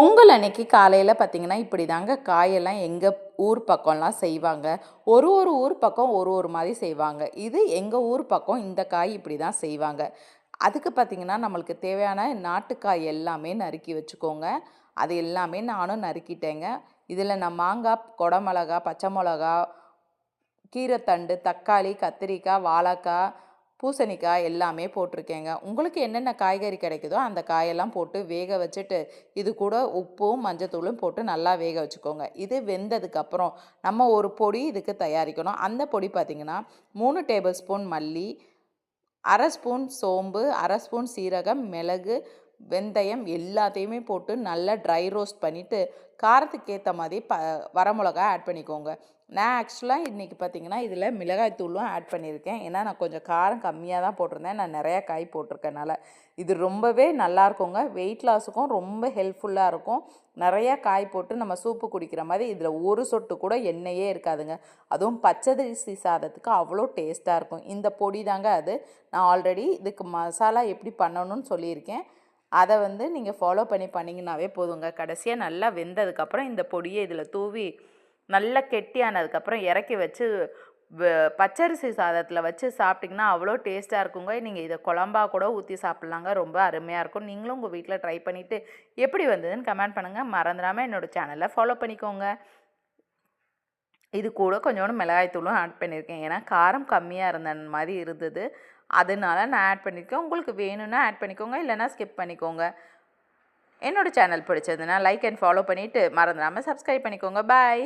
பொங்கல் அன்னைக்கு காலையில் பார்த்தீங்கன்னா இப்படி தாங்க காயெல்லாம் எங்கள் ஊர் பக்கம்லாம் செய்வாங்க. ஒரு ஒரு ஊர் பக்கம் ஒரு ஒரு மாதிரி செய்வாங்க. இது எங்கள் ஊர் பக்கம் இந்த காய் இப்படி தான் செய்வாங்க. அதுக்கு பார்த்தீங்கன்னா நம்மளுக்கு தேவையான நாட்டுக்காய் எல்லாமே நறுக்கி வச்சுக்கோங்க. அது எல்லாமே நானும் நறுக்கிட்டேங்க. இதில் நான் மாங்காய் கொடமிளகா பச்சை மிளகா கீரைத்தண்டு தக்காளி கத்திரிக்காய் வாழைக்காய் பூசணிக்காய் எல்லாமே போட்டிருக்கேங்க. உங்களுக்கு என்னென்ன காய்கறி கிடைக்குதோ அந்த காயெல்லாம் போட்டு வேக வச்சுட்டு இது கூட உப்பும் மஞ்சத்தூளும் போட்டு நல்லா வேக வச்சுக்கோங்க. இது வெந்ததுக்கப்புறம் நம்ம ஒரு பொடி இதுக்கு தயாரிக்கணும். அந்த பொடி பார்த்திங்கன்னா மூணு டேபிள் ஸ்பூன் மல்லி அரை ஸ்பூன் சோம்பு அரை ஸ்பூன் சீரகம் மிளகு வெந்தயம் எல்லாத்தையுமே போட்டு நல்லா ட்ரை ரோஸ்ட் பண்ணிவிட்டு காரத்துக்கு ஏற்ற மாதிரி ப வரமிளகா ஆட் பண்ணிக்கோங்க. நான் ஆக்சுவலாக இன்றைக்கி பார்த்தீங்கன்னா இதில் மிளகாய் தூளும் ஆட் பண்ணியிருக்கேன். ஏன்னா நான் கொஞ்சம் காரம் கம்மியாக தான் போட்டிருந்தேன். நான் நிறையா காய் போட்டிருக்கனால. இது ரொம்பவே நல்லா இருக்குங்க. வெயிட் லாஸுக்கும் ரொம்ப ஹெல்ப்ஃபுல்லாக இருக்கும். நிறையா காய் போட்டு நம்ம சூப்பு குடிக்கிற மாதிரி இதில் ஒரு சொட்டு கூட எண்ணெயே இருக்காதுங்க. அதுவும் பச்சரிசி சாதத்துக்கு அவ்வளோ டேஸ்ட்டாக இருக்கும். இந்த பொடி தாங்க அது. நான் ஆல்ரெடி இதுக்கு மசாலா எப்படி பண்ணணும்னு சொல்லியிருக்கேன். அதை வந்து நீங்கள் ஃபாலோ பண்ணி பண்ணிங்கனாவே போதுங்க கடைசியாக நல்லா வெந்ததுக்கப்புறம் இந்த பொடியை இதில் தூவி நல்லா கெட்டியானதுக்கப்புறம் இறக்கி வச்சு பச்சரிசி சாதத்தில் வச்சு சாப்பிட்டிங்கன்னா அவ்வளோ டேஸ்ட்டாக இருக்குங்க. நீங்கள் இதை குழம்பா கூட ஊற்றி சாப்பிட்லாங்க. ரொம்ப அருமையாக இருக்கும். நீங்களும் உங்கள் வீட்டில் ட்ரை பண்ணிவிட்டு எப்படி வந்ததுன்னு கமெண்ட் பண்ணுங்கள் மறந்துடாமல் என்னோடய சேனலை ஃபாலோ பண்ணிக்கோங்க. இது கூட கொஞ்சோண்டு மிளகாய்த்தூளும் ஆட் பண்ணியிருக்கேன் ஏன்னா காரம் கம்மியாக இருந்த மாதிரி இருந்தது. அதனால நான் ஆட் பண்ணியிருக்கேன் உங்களுக்கு வேணும்னா ஆட் பண்ணிக்கோங்க. இல்லைனா ஸ்கிப் பண்ணிக்கோங்க. என்னோடய சேனல் பிடிச்சதுன்னா லைக் அண்ட் ஃபாலோ பண்ணிவிட்டு மறந்துடாமல் சப்ஸ்கிரைப் பண்ணிக்கோங்க. பாய்